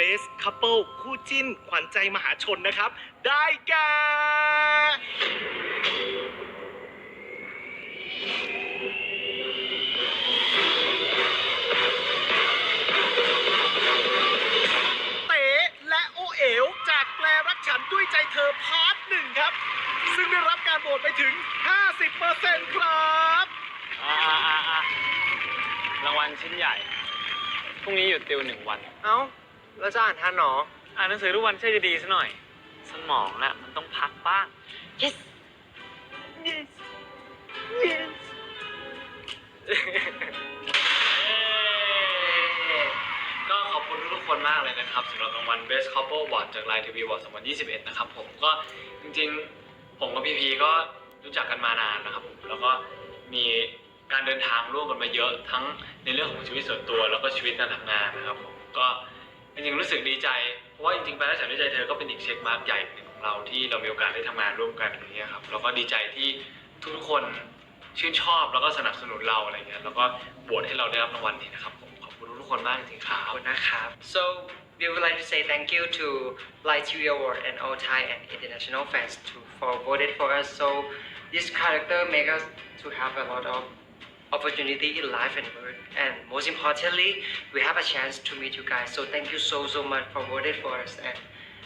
Best Couple คู่จิ้นขวัญใจมหาชนนะครับ ได้แก่เต๋และโอเอ๋วจากแปลรักฉันด้วยใจเธอพาร์ทหนึ่งครับ ซึ่งได้รับการโหวตไปถึง 50%ครับอ่าอ่าอ่าอ่ารางวัลชิ้นใหญ่ พรุ่งนี้หยุดติวหนึ่งวัน เอ้า แล้วจะอ่านทันเหรอ อ่านหนังสือทุกวันใช่จะดีซะหน่อย สมองน่ะมันต้องพักบ้าง yes yes yes ก็ขอบคุณทุกๆคนมากเลยนะครับสำหรับรางวัล Best Couple Award จาก Line TV Award 2021 นะครับผมก็จริงๆ ผมกับพีพีก็รู้จักกันมานานนะครับผมแล้วก็มีการเดินทางร่วมกันมาเยอะทั้งในเรื่องของชีวิตส่วนตัว แล้วก็ชีวิตการทำงานนะครับผมก็ จริงๆรู้สึกดีใจ เพราะว่าจริงๆไปแล้วฉันด้วยใจเธอก็เป็นอีกเช็คมาร์กใหญ่หนึ่งของเราที่เรามีโอกาสได้ทำงานร่วมกันอย่างเงี้ยครับแล้วก็ดีใจที่ทุกๆคนชื่นชอบแล้วก็สนับสนุนเราอะไรเงี้ยแล้วก็โหวตให้เราได้รับรางวัลนี้นะครับผมขอบคุณทุกๆคนมากจริงๆครับขอบคุณนะครับ so we would like to say thank you to Light TV Award and all Thai and international fans to for voted for us so this character make us to have a lot of opportunity in life and work. And most importantly we have a chance to meet you guys. So thank you so so much for voted for us. And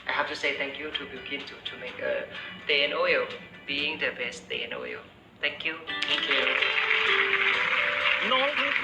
I have to say thank you to Bilkin to to make a day and oil being the best day and oil. Thank you. Thank you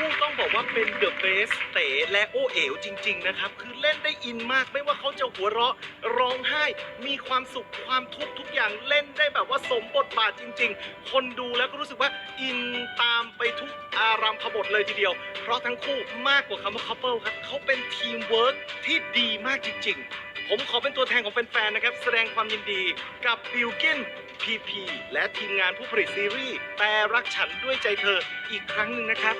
น้องทั้งคู่ต้องบอกว่าเป็นเดอะเบสเต๋และโอเอ๋วจริง ๆ นะครับ คือเล่นได้อินมาก ไม่ว่าเขาจะหัวเราะร้องไห้ มีความสุขความทุกข์ทุกอย่างเล่นได้แบบว่าสมบทบาทจริง ๆ คนดูแล้วก็รู้สึกว่าอินตามไปทุกอารามขบทเลยทีเดียว เพราะทั้งคู่มากกว่าคำว่า couple ครับเขาเป็นทีมเวิร์กที่ดีมากจริง ๆ ผมขอเป็นตัวแทนของแฟนๆนะครับ แสดงความยินดีกับบิลกินพีพีและทีมงานผู้ผลิตซีรีส์แต่รักฉันด้วยใจเธออีกครั้งหนึ่งนะครับ